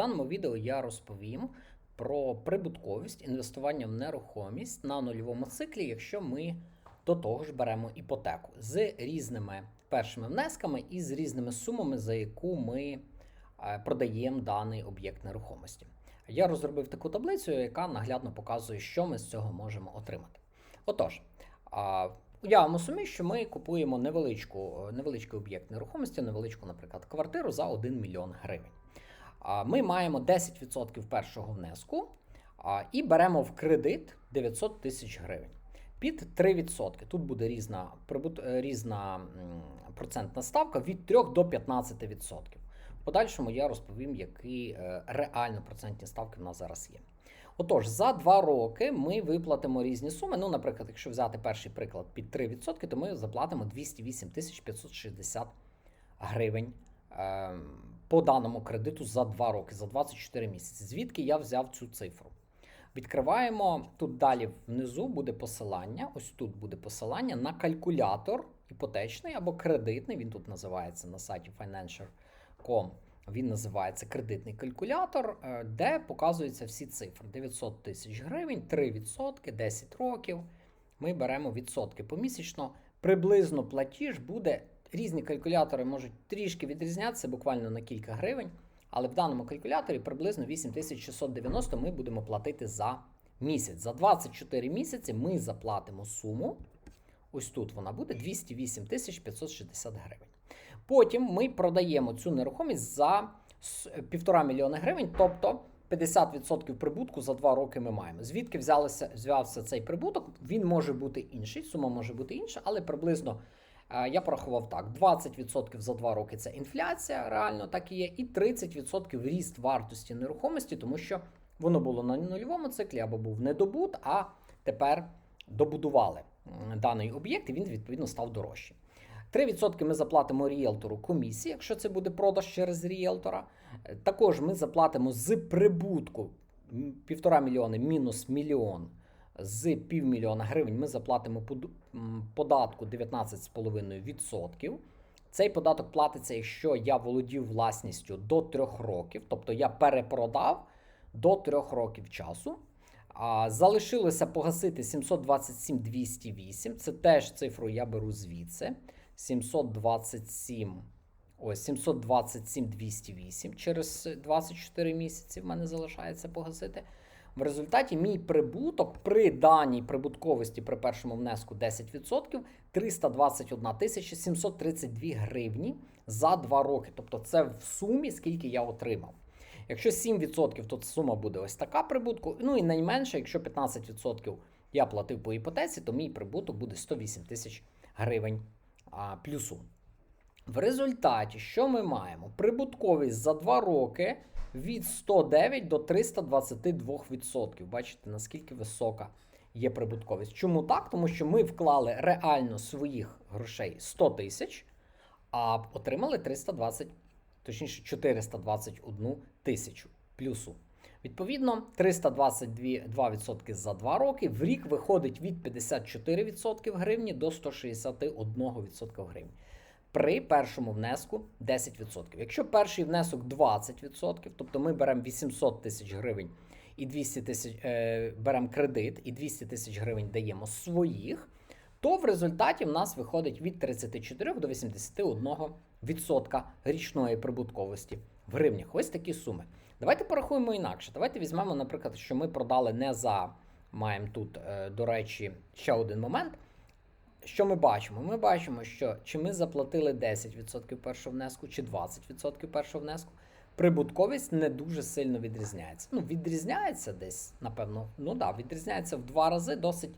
даному відео я розповім про прибутковість інвестування в нерухомість на нульовому циклі, якщо ми до того ж беремо іпотеку з різними першими внесками і з різними сумами, за яку ми е, продаємо даний об'єкт нерухомості. Я розробив таку таблицю, яка наглядно показує, що ми з цього можемо отримати. Отож, уявимо собі, що ми купуємо невеличку, невеличкий об'єкт нерухомості, невеличку, наприклад, квартиру за 1 мільйон гривень. Ми маємо 10% першого внеску і беремо в кредит 900 тисяч гривень. Під 3%. Тут буде різна, е, різна процентна ставка від 3 до 15%. В подальшому я розповім, які е, реально процентні ставки в нас зараз є. Отож, за 2 роки ми виплатимо різні суми. Ну, наприклад, якщо взяти перший приклад під 3%, то ми заплатимо 208 тисяч 560 гривень е, по даному кредиту за 2 роки, за 24 місяці. Звідки я взяв цю цифру? Відкриваємо тут далі внизу буде посилання. Ось тут буде посилання на калькулятор іпотечний або кредитний. Він тут називається на сайті Financial.com. Він називається кредитний калькулятор, е, де показуються всі цифри: 900 тисяч гривень, 3%, 10 років. Ми беремо відсотки помісячно. Приблизно платіж буде. Різні калькулятори можуть трішки відрізнятися, буквально на кілька гривень. Але в даному калькуляторі приблизно 8690 ми будемо платити за місяць. За 24 місяці ми заплатимо суму. Ось тут вона буде 208 560 гривень. Потім ми продаємо цю нерухомість за с- півтора мільйона гривень, тобто 50% прибутку за 2 роки ми маємо. Звідки взялося, взявся цей прибуток? Він може бути інший, сума може бути інша, але приблизно я порахував так: 20% за 2 роки це інфляція, реально так і є, і 30% ріст вартості нерухомості, тому що воно було на нульовому циклі або був недобут, а тепер добудували даний об'єкт, і він відповідно став дорожчим. 3% ми заплатимо ріелтору комісії, якщо це буде продаж через ріелтора. Е, Також ми заплатимо з прибутку м, півтора мільйони мінус мільйон з півмільйона гривень. Ми заплатимо податку 19,5%. Цей податок платиться, якщо я володів власністю до 3 років, тобто я перепродав до 3 років часу. Залишилося погасити 727 208. Це теж цифру я беру звідси. 727. Ось 727 208 через 24 місяці в мене залишається погасити. В результаті мій прибуток при даній прибутковості при першому внеску 10% 321 тисяча 732 гривні за 2 роки. Тобто це в сумі, скільки я отримав. Якщо 7%, то сума буде ось така прибутку. Ну і найменше, якщо 15% я платив по іпотеці, то мій прибуток буде 108 тисяч гривень плюсу. В результаті, що ми маємо? Прибутковість за 2 роки від 109 до 322%. Бачите, наскільки висока є прибутковість. Чому так? Тому що ми вклали реально своїх грошей 100 тисяч, а отримали 320, точніше 421 тисячу плюсу. Відповідно, 322% за 2 роки. В рік виходить від 54% гривні до 161% гривні. При першому внеску 10%. Якщо перший внесок 20%, тобто ми беремо 800 тисяч гривень і 200 тисяч е, беремо кредит і 200 тисяч гривень даємо своїх, то в результаті в нас виходить від 34 до 81% річної прибутковості в гривнях. Ось такі суми. Давайте порахуємо інакше. Давайте візьмемо, наприклад, що ми продали не за. Маємо тут, е, до речі, ще один момент. Що ми бачимо? Ми бачимо, що чи ми заплатили 10% першого внеску, чи 20% першого внеску. Прибутковість не дуже сильно відрізняється. Ну, відрізняється десь, напевно, ну да, відрізняється в два рази досить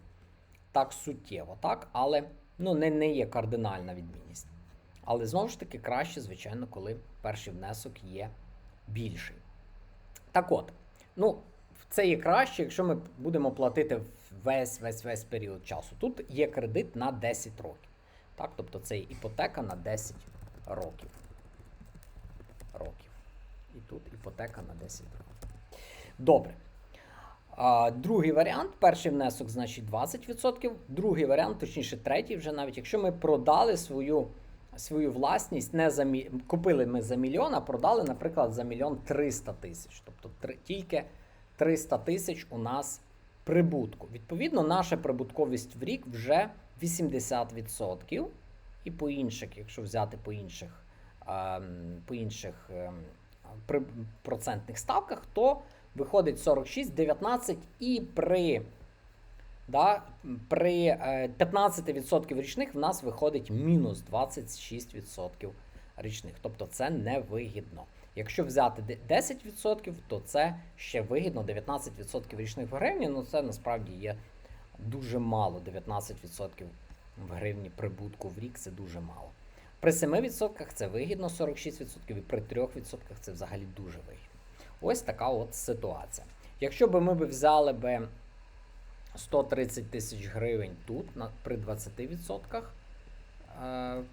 так суттєво, так? Але ну, не, не є кардинальна відмінність. Але знову ж таки краще, звичайно, коли перший внесок є більший. Так от, ну, це є краще, якщо ми будемо платити весь весь весь період часу. Тут є кредит на 10 років. Так, тобто це іпотека на 10 років. років. І тут іпотека на 10 років. Добре. А, другий варіант, перший внесок, значить 20%. Другий варіант, точніше, третій, вже навіть якщо ми продали свою свою власність не за мі... купили ми за мільйон, а продали, наприклад, за мільйон 300 тисяч. Тобто три... тільки 300 тисяч у нас прибутку. Відповідно, наша прибутковість в рік вже 80%. І по інших, якщо взяти по інших, по інших ем, процентних ставках, то виходить 46, 19 і при, да, при е, 15% річних в нас виходить мінус 26% річних. Тобто це невигідно. Якщо взяти 10%, то це ще вигідно 19% річних в гривні, ну це насправді є дуже мало. 19% в гривні прибутку в рік це дуже мало. При 7% це вигідно 46%, і при 3% це взагалі дуже вигідно. Ось така от ситуація. Якщо б ми взяли б 130 тисяч гривень тут при 20%, е,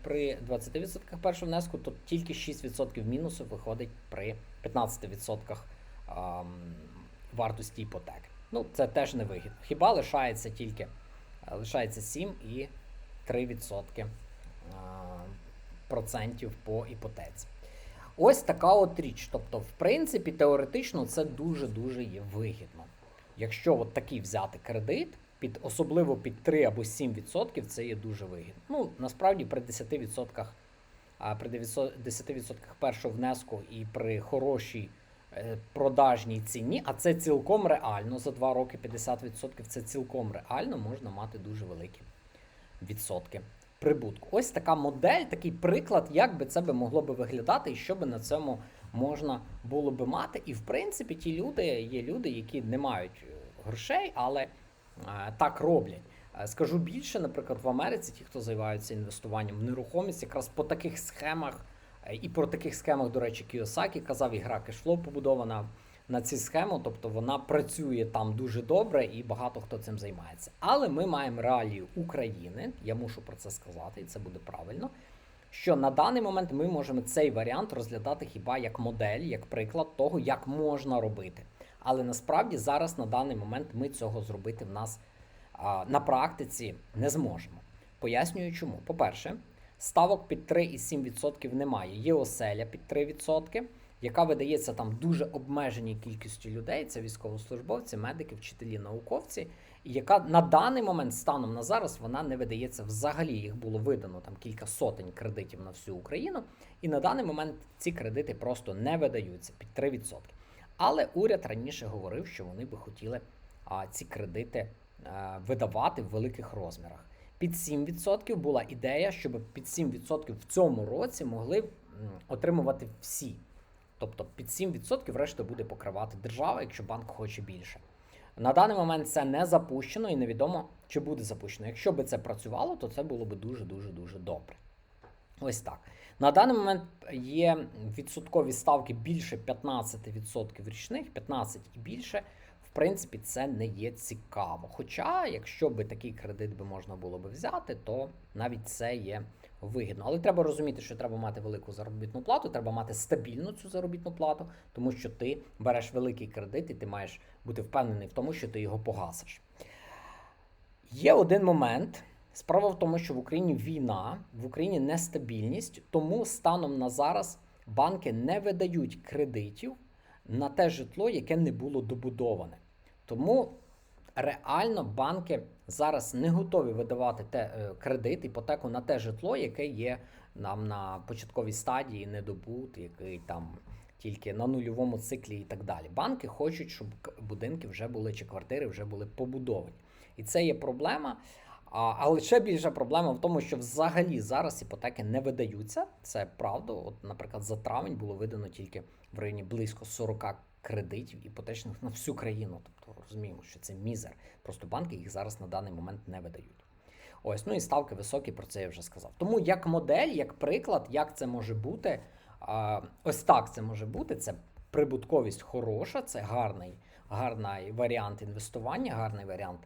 при 20% першого внеску, то тільки 6% мінусу виходить при 15% ем, вартості іпотеки. Ну, це теж не вигідно. Хіба лишається тільки е, лишається 7 і 3% е, процентів по іпотеці. Ось така от річ. Тобто, в принципі, теоретично це дуже-дуже є вигідно. Якщо от такий взяти кредит, під, особливо під 3 або 7%, це є дуже вигідно. Ну, насправді при 10%, а при 10% першого внеску і при хорошій е, продажній ціні, а це цілком реально, за 2 роки 50% це цілком реально, можна мати дуже великі відсотки прибутку. Ось така модель, такий приклад, як би це би могло би виглядати, і що би на цьому можна було би мати. І в принципі, ті люди є люди, які не мають е, грошей, але так роблять. Е, Скажу більше, наприклад, в Америці, ті, хто займаються інвестуванням в нерухомість, якраз по таких схемах, е, і про таких схемах, до речі, Кіосакі казав, і гра побудована на цю схему, тобто вона працює там дуже добре і багато хто цим займається. Але ми маємо реалію України, я мушу про це сказати, і це буде правильно. Що на даний момент ми можемо цей варіант розглядати хіба як модель, як приклад того, як можна робити. Але насправді зараз на даний момент ми цього зробити в нас на практиці не зможемо. Пояснюю чому. По-перше, ставок під 3,7% немає. Є оселя під 3%, яка видається там дуже обмеженій кількістю людей. Це військовослужбовці, медики, вчителі, науковці, яка на даний момент, станом на зараз, вона не видається взагалі. Їх було видано там кілька сотень кредитів на всю Україну. І на даний момент ці кредити просто не видаються під 3%. Але уряд раніше говорив, що вони би хотіли ці кредити видавати в великих розмірах. Під 7% була ідея, щоб під 7% в цьому році могли отримувати всі. Тобто під 7% решта буде покривати держава, якщо банк хоче більше. На даний момент це не запущено і невідомо, чи буде запущено. Якщо би це працювало, то це було б дуже-дуже дуже добре. Ось так. На даний момент є відсоткові ставки більше 15% річних, 15 і більше. В принципі, це не є цікаво. Хоча, якщо би такий кредит би можна було би взяти, то навіть це є вигідно. Але треба розуміти, що треба мати велику заробітну плату, треба мати стабільну цю заробітну плату, тому що ти береш великий кредит і ти маєш бути впевнений в тому, що ти його погасиш. Є один момент. Справа в тому, що в Україні війна, в Україні нестабільність, тому станом на зараз банки не видають кредитів на те житло, яке не було добудоване. Тому реально банки зараз не готові видавати те, е, кредит, іпотеку на те житло, яке є нам на початковій стадії, недобут, який там тільки на нульовому циклі і так далі. Банки хочуть, щоб будинки вже були чи квартири вже були побудовані. І це є проблема. Але ще більша проблема в тому, що взагалі зараз іпотеки не видаються. Це правда. От, наприклад, за травень було видано тільки в районі близько 40 кредитів іпотечних на всю країну. Тобто розуміємо, що це мізер. Просто банки їх зараз на даний момент не видають. Ось, ну і ставки високі, про це я вже сказав. Тому як модель, як приклад, як це може бути, а, ось так це може бути. Це прибутковість хороша, це гарний, гарний варіант інвестування, гарний варіант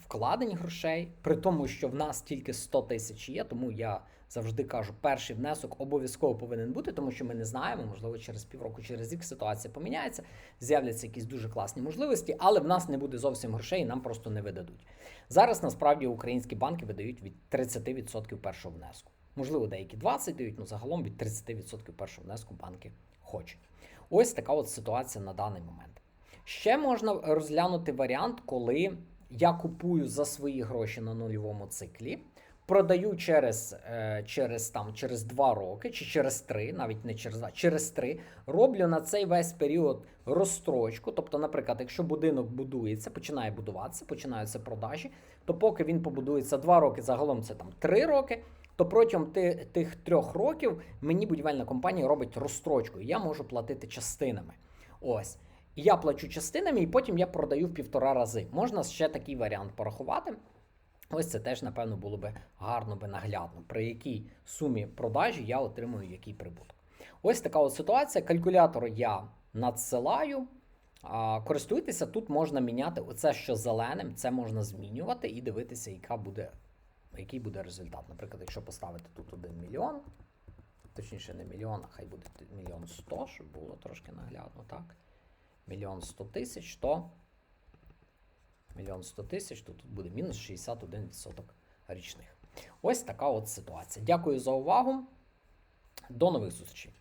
вкладень грошей, при тому, що в нас тільки 100 тисяч є, тому я завжди кажу, перший внесок обов'язково повинен бути, тому що ми не знаємо, можливо, через півроку, через рік ситуація поміняється, з'являться якісь дуже класні можливості, але в нас не буде зовсім грошей, і нам просто не видадуть. Зараз насправді українські банки видають від 30% першого внеску. Можливо, деякі 20 дають, але загалом від 30% першого внеску банки хочуть. Ось така от ситуація на даний момент. Ще можна розглянути варіант, коли я купую за свої гроші на нульовому циклі, продаю через, е, через, там, через 2 роки чи через 3, навіть не через 2, через 3, роблю на цей весь період розстрочку. Тобто, наприклад, якщо будинок будується, починає будуватися, починаються продажі, то поки він побудується 2 роки, загалом це там 3 роки. То протягом ти- тих трьох років мені будівельна компанія робить розстрочку, і я можу платити частинами. Ось. Я плачу частинами, і потім я продаю в півтора рази. Можна ще такий варіант порахувати. Ось це теж, напевно, було би гарно би наглядно, при якій сумі продажі я отримую який прибуток. Ось така от ситуація. Калькулятор я надсилаю. Користуйтеся, тут можна міняти оце, що зеленим, це можна змінювати і дивитися, яка буде, який буде результат. Наприклад, якщо поставити тут 1 мільйон, точніше, не мільйон, а хай буде мільйон сто, щоб було трошки наглядно, так? Мільйон сто тисяч, то мільйон 100 тисяч, то тут буде мінус 61% річних. Ось така от ситуація. Дякую за увагу. До нових зустрічей.